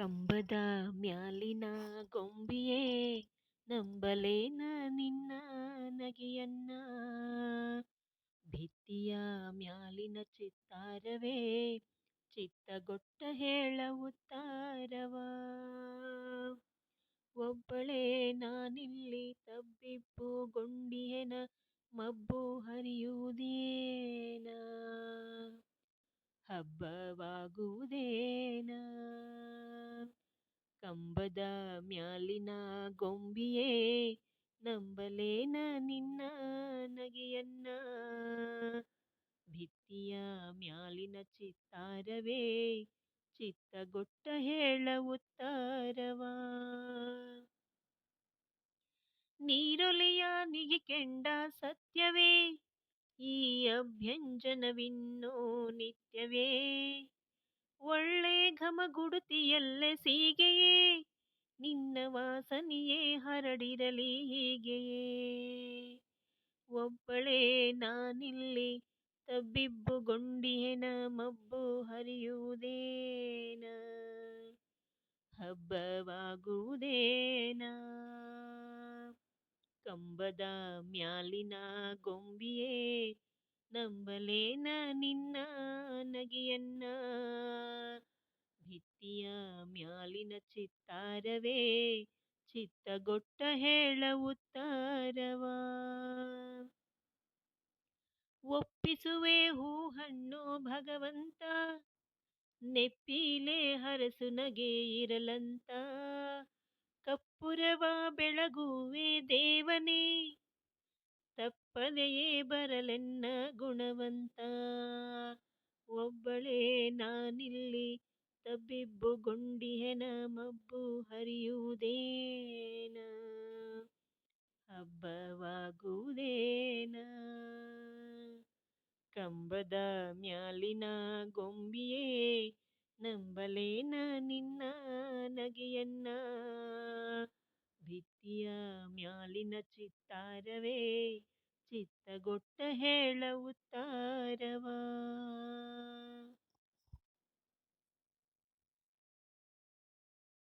ಕಂಬದ ಮ್ಯಾಲಿನ ಗೊಂಬಿಯೇ, ನಂಬಲೇನ ನಿನ್ನ ನಗೆಯನ್ನ. ಭಿತ್ತಿಯ ಮ್ಯಾಲಿನ ಚಿತ್ತಾರವೇ, ಚಿತ್ತಗೊಟ್ಟ ಹೇಳ ಉತ್ತಾರವ. ಒಬ್ಬಳೇ ನಾನಿಲ್ಲಿ ತಬ್ಬಿಬ್ಬುಗೊಂಡಿಹೆನ ಮಬ್ಬು ಹರಿಯುವುದೇನ? ಹಬ್ಬವಾಗುವುದೇನ? ಕಂಬದ ಮ್ಯಾಲಿನ ಗೊಂಬಿಯೇ, ನಂಬಲೇನ ನಿನ್ನ ನಗೆಯನ್ನ? ಭಿತ್ತಿಯ ಮ್ಯಾಲಿನ ಚಿತ್ತಾರವೇ, ಚಿತ್ತಗೊಟ್ಟ ಹೇಳ ಉತ್ತಾರವ? ನೀರೊಲೆಯ ನಿಗಿಕೆಂಡ ಸತ್ಯವೇ, ಈ ಅಭ್ಯಂಜನವಿನ್ನೋ ನಿತ್ಯವೇ? ಒಳ್ಳೆ ಘಮಗುಡುತಿಯಲ್ಲೆ ಸೀಗೆಯೇ, ನಿನ್ನ ವಾಸನೆಯೇ ಹರಡಿರಲಿ ಹೀಗೆಯೇ. ಒಬ್ಬಳೇ ನಾನಿಲ್ಲಿ ತಬ್ಬಿಬ್ಬುಗೊಂಡಿಯೇನ, ಮಬ್ಬು ಹರಿಯುವುದೇನ, ಹಬ್ಬವಾಗುವುದೇನ. ಕಂಬದ ಮ್ಯಾಲಿನ ಗೊಂಬಿಯೇ ನಂಬಲೇನ ನಿನ್ನ ನಗೆಯನ್ನ? ಭಿತ್ತಿಯ ಮ್ಯಾಲಿನ ಚಿತ್ತಾರವೇ? ಚಿತ್ತಗೊಟ್ಟ ಹೇಳ ಉತ್ತಾರವ? ಒಪ್ಪಿಸುವೆ ಹೂ ಹಣ್ಣು ಭಗವಂತ? ನೆಪ್ಪೀಲೆ ಹರಸು ನಗೆ ಇರಲಂತ? ಕಪ್ಪುರವ ಬೆಳಗುವೆ ದೇವನೇ? ತಪ್ಪದೆಯೇ ಬರಲೆನ್ನ ಗುಣವಂತ. ಒಬ್ಬಳೇ ನಾನಿಲ್ಲಿ ತಬ್ಬಿಬ್ಬುಗೊಂಡಿಹೆನ ಮಬ್ಬು ಹರಿಯುವುದೇನ. ಹಬ್ಬವಾಗುವುದೇನ. ಕಂಬದ ಮ್ಯಾಲಿನ ಗೊಂಬಿಯೇ ನಂಬಲೇನ ನಿನ್ನ ನಗೆಯನ್ನ. ಭಿತ್ತಿಯ ಮ್ಯಾಲಿನ ಚಿತ್ತಾರವೇ ಚಿತ್ತಗೊಟ್ಟ ಹೇಳ ಉತ್ತಾರವ